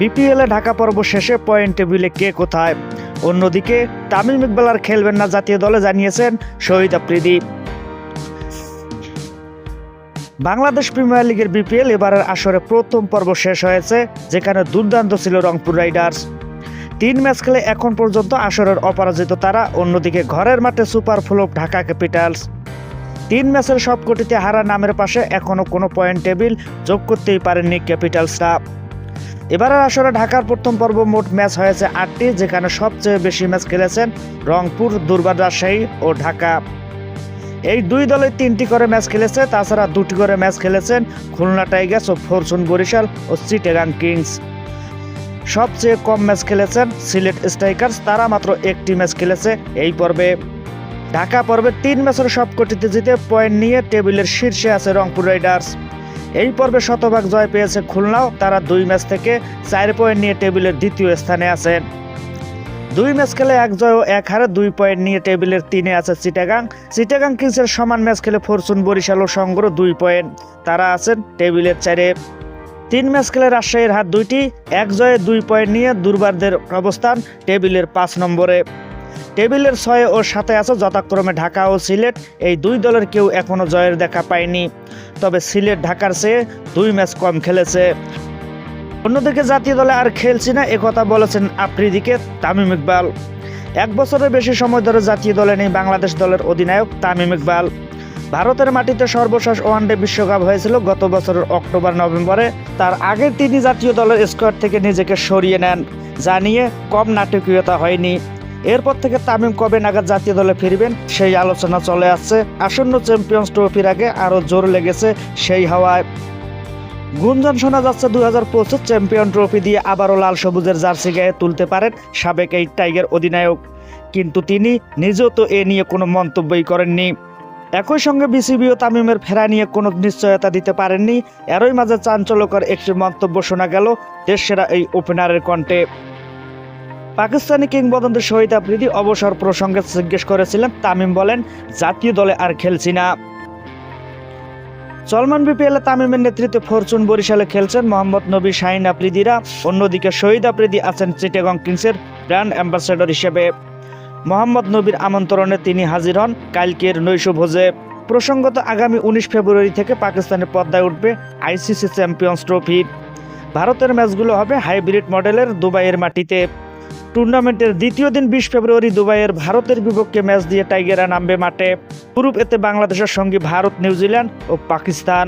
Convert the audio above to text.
বিপিএলে ঢাকা পর্ব শেষে পয়েন্ট টেবিলে কে কোথায়? অন্যদিকে তামিম ইকবাল আর খেলবেন না জাতীয় দলে জানিয়েছেন শহীদ আফ্রিদি। বাংলাদেশ প্রিমিয়ার লিগের বিপিএল এবারের আসরে প্রথম পর্ব শেষ হয়েছে, যেখানে দুর্দান্ত ছিল রংপুর রাইডার্স। তিন ম্যাচ খেলে এখন পর্যন্ত আসরের অপরাজিত তারা, অন্যদিকে ঘরের মাঠে সুপার ফ্লোপ ঢাকা ক্যাপিটালস। তিন ম্যাচের সবকটিতে হারা নামের পাশে এখনও কোনো পয়েন্ট টেবিল যোগ করতেই পারেননি ক্যাপিটালসরা। এবারের আসরে ঢাকার প্রথম পর্ব মোট ম্যাচ হয়েছে আটটি, যেখানে সবচেয়ে বেশি ম্যাচ খেলেছেন রংপুর দুর্বার রাজশাহী ও ঢাকা। এই দুই দলে তিনটি করে ম্যাচ খেলেছে, তাছাড়া দুটি করে ম্যাচ খেলেছেন খুলনা টাইগার্স ও ফরচুন বরিশাল ও চিটেগাং কিংস। সবচেয়ে কম ম্যাচ খেলেছেন সিলেট স্ট্রাইকার্স, তারা মাত্র একটি ম্যাচ খেলেছে এই পর্বে। ঢাকা পর্বে তিন ম্যাচের সবকটিতে জিতে পয়েন্ট নিয়ে টেবিলের শীর্ষে আছে রংপুর রাইডার্স। এই পর্বে শতভাগ জয় পেয়েছে খুলনাও। তারা দুই ম্যাচ থেকে চার পয়েন্ট নিয়ে টেবিলের দ্বিতীয় স্থানে আছেন। দুই ম্যাচ খেলে এক জয় ও এক হারে দুই পয়েন্ট নিয়ে টেবিলের তিনে আছে চিটাগাং। চিটাগাং কিংসের সমান ম্যাচ খেলে ফরচুন, বরিশাল ও সংগ্রহ দুই পয়েন্ট তারা আছেন টেবিলের চারে। তিন ম্যাচ খেলে রাজশাহীর হাত দুইটি। এক জয়ে দুই পয়েন্ট নিয়ে দুর্বারদের অবস্থান টেবিলের পাঁচ নম্বরে। টেবিলের ছয়ে ও সাথে আছে যথাক্রমে ঢাকা ও সিলেট। এই দুই দলের কেউ এখনও জয়ের দেখা পায়নি। তবে সিলেট ঢাকার চেয়ে দুই ম্যাচ কম খেলেছে। অন্যদিকে জাতীয় দলে আর খেলছি না একথা বলেছেন আফ্রিদিকে তামিম ইকবাল। এক বছরের বেশি সময় ধরে জাতীয় দলে নেই বাংলাদেশ দলের অধিনায়ক তামিম ইকবাল। ভারতের মাটিতে সর্বশেষ ওয়ানডে বিশ্বকাপ হয়েছিল গত বছরের অক্টোবর, নভেম্বরে। তার আগে তিনি জাতীয় দলের স্কোয়াড থেকে নিজেকে সরিয়ে নেন, যা নিয়ে কম নাটকীয়তা হয়নি। এরপর থেকে তামিম কবে নাগাদ জাতীয় দলে ফিরবেন সেই আলোচনা চলে আসছে। আসন্ন চ্যাম্পিয়ন্স ট্রফির আগে আরও জোর লেগেছে সেই হাওয়ায়। গুঞ্জন শোনা যাচ্ছে দুই হাজার পঁচিশ চ্যাম্পিয়ন ট্রফি দিয়ে আবারও লাল সবুজের জার্সি গায়ে তুলতে পারেন সাবেক এই টাইগার অধিনায়ক। কিন্তু তিনি নিজেও তো এ নিয়ে কোনো মন্তব্যই করেননি। একই সঙ্গে বিসিবিও তামিমের ফেরা নিয়ে কোনো নিশ্চয়তা দিতে পারেননি। এরই মাঝে চাঞ্চল্যকর একটি মন্তব্য শোনা গেল দেশসেরা এই ওপেনারের কণ্ঠে। পাকিস্তানি কিংবদন্তি শহীদ আফ্রিদি অবসর প্রসঙ্গে জিজ্ঞেস করেছিলেন, তামিম বলেন, জাতীয় দলে আর খেলছি না। সলমান বিপিএলে তামিমের নেতৃত্বে ফরচুন বরিশালে খেলছেন মোহাম্মদ নবী, শাহিন আফ্রিদিরা অন্যদিকে শহীদ আফ্রিদি আছেন চিটেগং কিংসের ব্র্যান্ড অ্যাম্বাসেডর হিসেবে। মোহাম্মদ নবীর আমন্ত্রণে তিনি হাজির হন কালকের নৈশভোজে। প্রসঙ্গত, আগামী উনিশ ফেব্রুয়ারি থেকে পাকিস্তানের পদ্মায় উঠবে আইসিসি চ্যাম্পিয়ন্স ট্রফি। ভারতের ম্যাচগুলো হবে হাইব্রিড মডেলের দুবাইয়ের মাটিতে। টুর্নামেন্টের দ্বিতীয় দিন বিশ ফেব্রুয়ারি দুবাইয়ের ভারতের বিপক্ষে ম্যাচ দিয়ে টাইগাররা নামবে মাঠে। গ্রুপ এতে বাংলাদেশের সঙ্গে ভারত, নিউজিল্যান্ড ও পাকিস্তান।